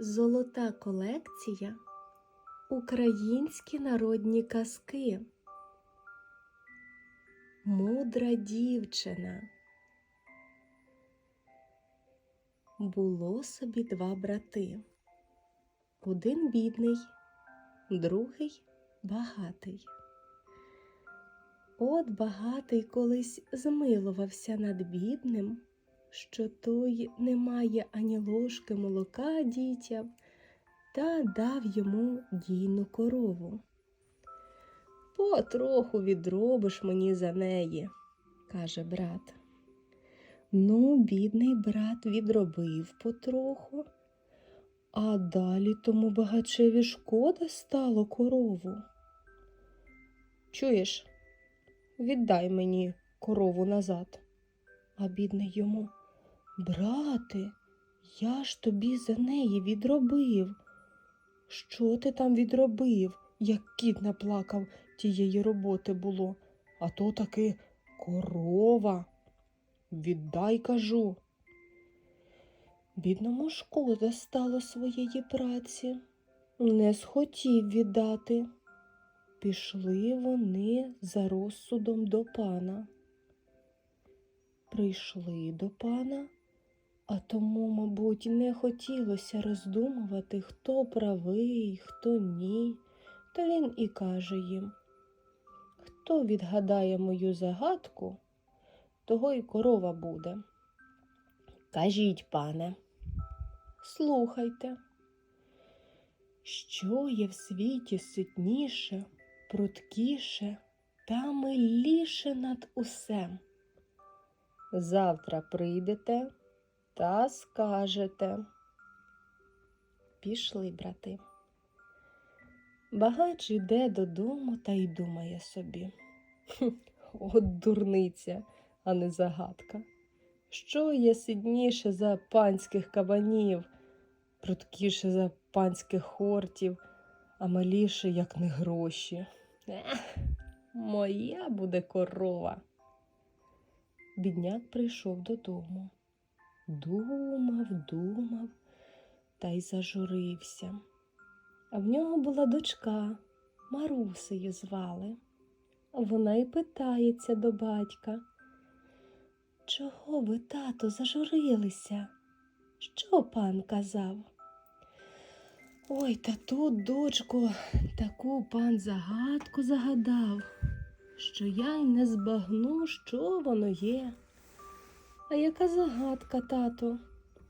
Золота колекція Українські народні казки. Мудра дівчина. Було собі два брати. Один бідний, другий багатий. От багатий колись змилувався над бідним, що той не має ані ложки молока дітям, та дав йому дійну корову. Потроху відробиш мені за неї, каже брат. Ну, бідний брат відробив потроху, а далі тому багачеві шкода стало корову. Чуєш, віддай мені корову назад. А бідний йому, брате, я ж тобі за неї відробив. Що ти там відробив, як кіт наплакав тієї роботи було, а то таки корова. Віддай, кажу. Бідному шкода стало своєї праці, не схотів віддати. Пішли вони за розсудом до пана. Прийшли до пана, а тому, мабуть, не хотілося роздумувати, хто правий, хто ні. То він і каже їм: Хто відгадає мою загадку, того й корова буде. Кажіть, пане, слухайте, що є в світі ситніше, пруткіше та миліше над усе. Завтра прийдете та скажете. Пішли, брати. Багач іде додому та й думає собі. От дурниця, а не загадка. Що є сидніше за панських кабанів, пруткіше за панських хортів, а маліше, як не гроші. Ех, моя буде корова. Бідняк прийшов додому. Думав, думав та й зажурився. А в нього була дочка, Марусею звали. Вона й питається до батька. Чого ви, тато, зажурилися? Що пан казав? Ой, та тут, дочко, таку пан загадку загадав, що я й не збагну, що воно є. А яка загадка, тато?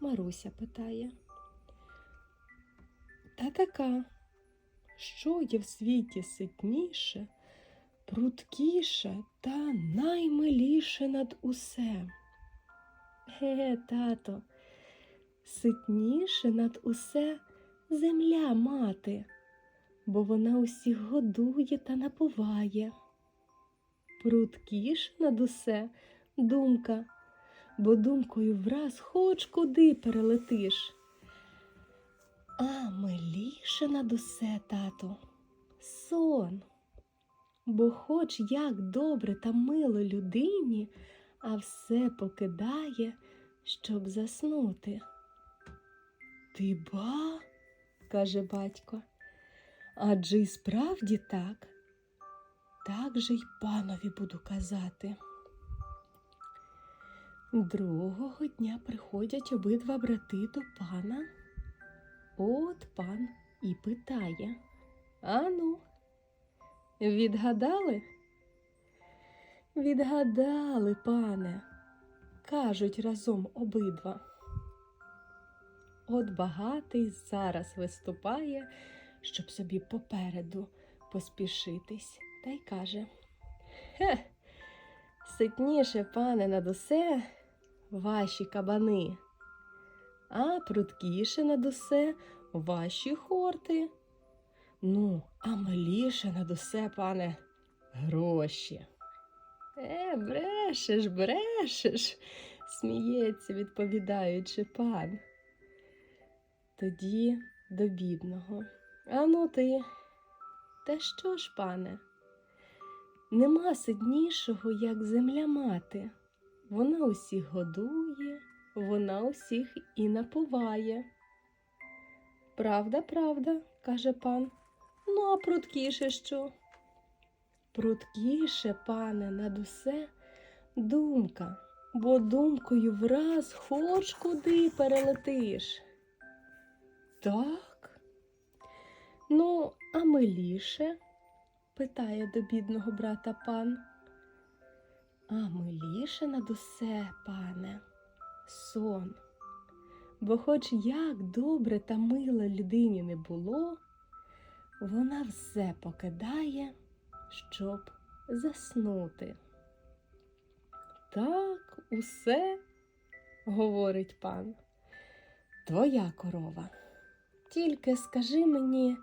Маруся питає. Та така, що є в світі ситніше, пруткіше та наймиліше над усе. Ге, тато, ситніше над усе земля мати, бо вона усіх годує та напуває. Пруткіше над усе думка, бо думкою враз хоч куди перелетиш. А миліше над усе, тато, сон. Бо хоч як добре та мило людині, а все покидає, щоб заснути. Ти ба, каже батько, адже й справді так, так же й панові буду казати. Другого дня приходять обидва брати до пана. От пан і питає Ану, відгадали? Відгадали, пане, кажуть разом обидва. От багатий зараз виступає, щоб собі попереду поспішитись, та й каже Хе, ситніше, пане, над усе ваші кабани а пруткіше над усе ваші хорти. Ну, а маліше над усе, пане, гроші. Е, брешеш, брешеш, сміється, відповідаючи пан. Тоді до бідного. А ну ти, та що ж, пане? Нема сиднішого, як земля мати. Вона усіх годує, вона усіх і напуває. Правда, правда, каже пан. Ну, а пруткіше що? Пруткіше, пане, над усе думка, бо думкою враз хоч куди перелетиш. Так. Ну, а миліше? питає до бідного брата пан. А миліше над усе, пане, сон. Бо хоч як добре та мило людині не було, вона все покидає, щоб заснути. Так, усе, говорить пан, твоя корова. Тільки скажи мені,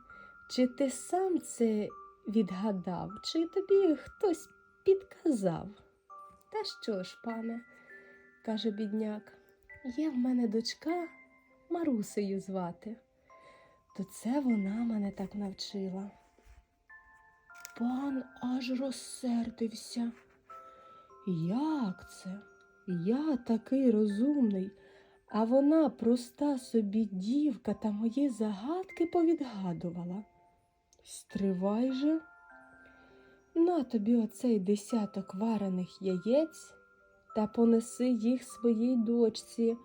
чи ти сам це відгадав, чи тобі хтось підказав? Та що ж, пане, каже бідняк, є в мене дочка Марусею звати, то це вона мене так навчила. Пан аж розсердився. Як це? Я такий розумний, а вона проста собі дівка та мої загадки повідгадувала. Стривай же. На тобі оцей десяток варених яєць та понеси їх своїй дочці.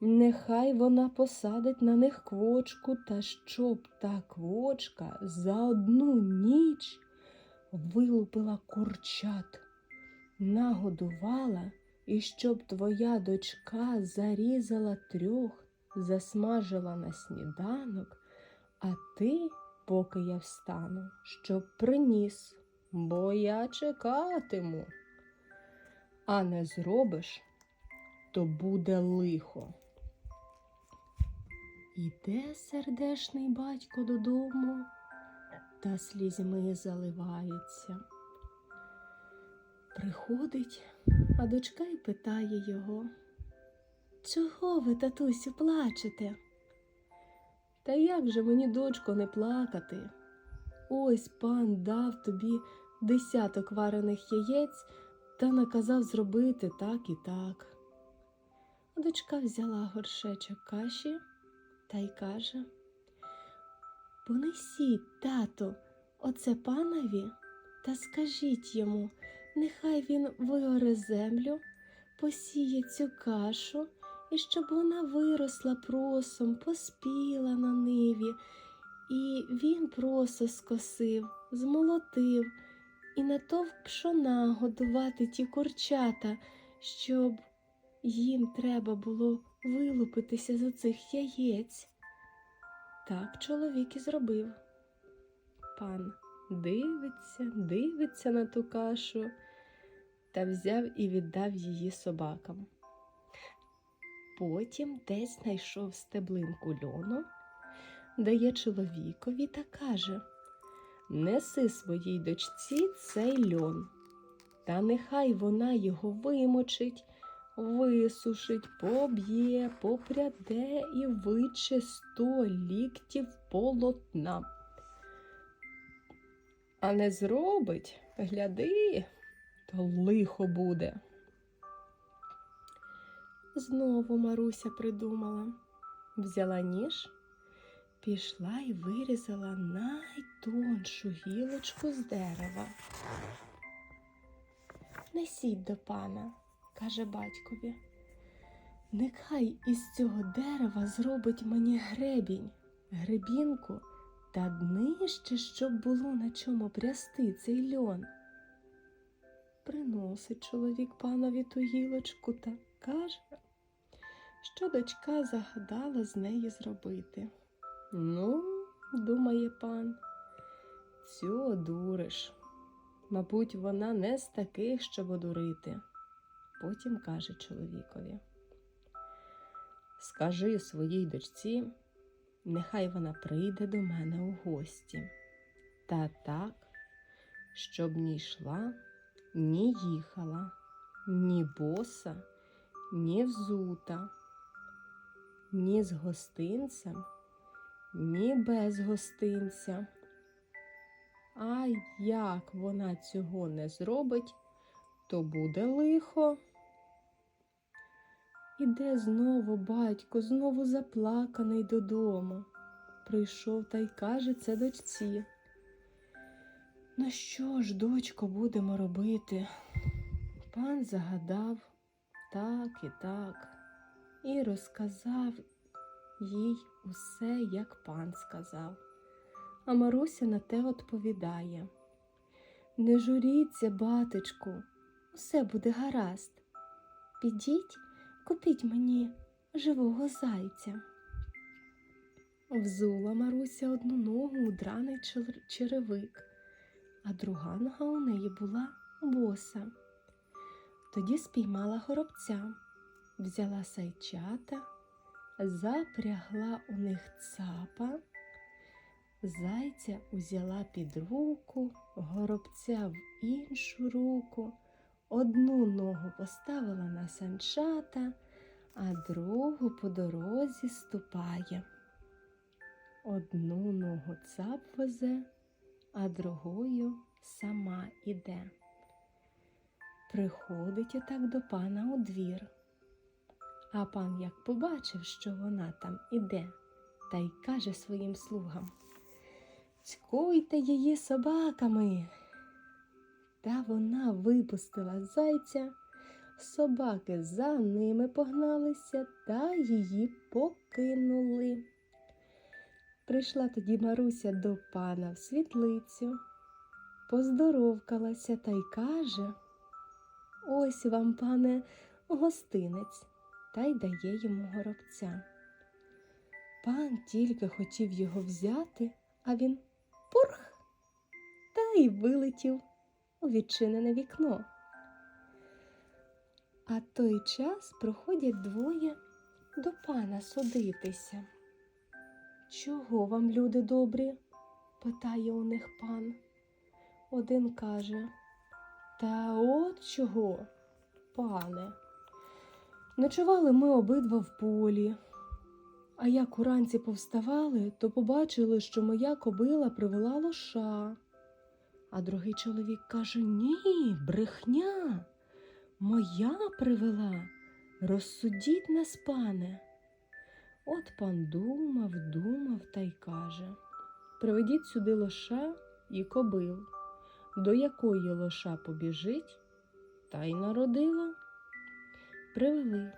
Нехай вона посадить на них квочку, та щоб та квочка за одну ніч вилупила курчат, нагодувала, і щоб твоя дочка зарізала трьох, засмажила на сніданок, а ти, поки я встану, щоб приніс, бо я чекатиму. А не зробиш, то буде лихо. Іде сердешний батько додому та слізьми заливається. Приходить, а дочка й питає його, чого ви, татусю, плачете? Та як же мені, дочко, не плакати? Ось пан дав тобі десяток варених яєць та наказав зробити так і так. Дочка взяла горшечок каші та й каже Понесіть, тато, оце панові, та скажіть йому, нехай він виоре землю, посіє цю кашу, і щоб вона виросла просом, поспіла на ниві, і він просо скосив, змолотив, і натовп пшона годувати ті курчата, щоб їм треба було вилупитися з оцих яєць. Так чоловік і зробив. Пан дивиться, дивиться на ту кашу та взяв і віддав її собакам. Потім десь знайшов стеблинку льону, дає чоловікові та каже Неси своїй дочці цей льон, та нехай вона його вимочить, висушить, поб'є, попряде і виче сто ліктів полотна. А не зробить, гляди, то лихо буде. Знову Маруся придумала, взяла ніж, пішла і вирізала найтоншу гілочку з дерева. Несіть до пана, каже батькові. Нехай із цього дерева зробить мені гребінь, гребінку та днище, щоб було на чому прясти цей льон. Приносить чоловік панові ту гілочку та каже, що дочка загадала з неї зробити. Ну, думає пан, цю одуриш. Мабуть, вона не з таких, щоб одурити. Потім каже чоловікові. Скажи своїй дочці, нехай вона прийде до мене у гості. Та так, щоб ні йшла, ні їхала, ні боса, ні взута, ні з гостинцем, ні без гостинця. А як вона цього не зробить, то буде лихо. Іде знову батько, знову заплаканий додому. прийшов та й каже це дочці. Ну що ж, дочко, будемо робити? Пан загадав так і так, і розказав їй усе, як пан сказав. А Маруся на те відповідає. Не журіться, батечку, усе буде гаразд. Підіть, купіть мені живого зайця. Взула Маруся одну ногу у драний черевик, а друга нога у неї була боса. Тоді спіймала горобця, взяла сайчата, запрягла у них цапа, зайця узяла під руку, горобця в іншу руку, одну ногу поставила на санчата, а другу по дорозі ступає. Одну ногу цап везе, а другою сама іде. Приходить отак до пана у двір. А пан як побачив, що вона там іде, та й каже своїм слугам Цькуйте її собаками. Та вона випустила зайця, собаки за ними погналися та її покинули. Прийшла тоді Маруся до пана в світлицю, поздоровкалася та й каже Ось вам, пане, гостинець, та й дає йому горобця. Пан тільки хотів його взяти, а він пурх та й вилетів у відчинене вікно. А той час проходять двоє до пана судитися. Чого вам, люди добрі? питає у них пан. Один каже, та от чого, пане. Ночували ми обидва в полі. А як уранці повставали, то побачили, що моя кобила привела лоша. А другий чоловік каже: Ні, брехня, моя привела. Розсудіть нас, пане. От пан думав, думав та й каже Приведіть сюди лоша і кобил, до якої лоша побіжить, та й народила. Привели,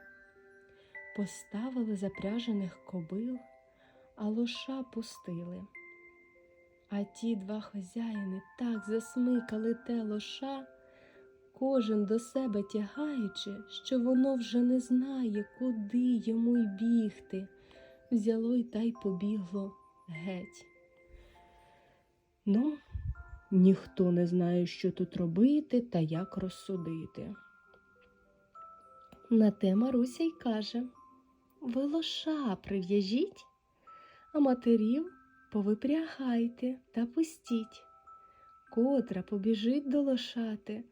поставили запряжених кобил, а лоша пустили. А ті два хазяїни так засмикали те лоша, кожен до себе тягаючи, що воно вже не знає, куди йому й бігти, взяло й та й побігло геть. Ну, ніхто не знає, що тут робити та як розсудити. На те Маруся й каже Ви лоша прив'яжіть, а матерів повипрягайте та пустіть. Котра побіжить до лошати,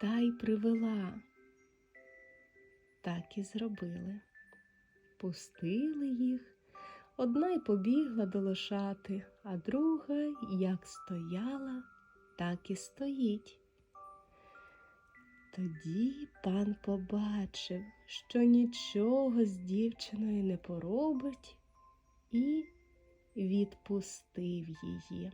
та й привела. Так і зробили. Пустили їх. Одна й побігла до лошати, а друга як стояла, так і стоїть. Тоді пан побачив, що нічого з дівчиною не поробить, і відпустив її.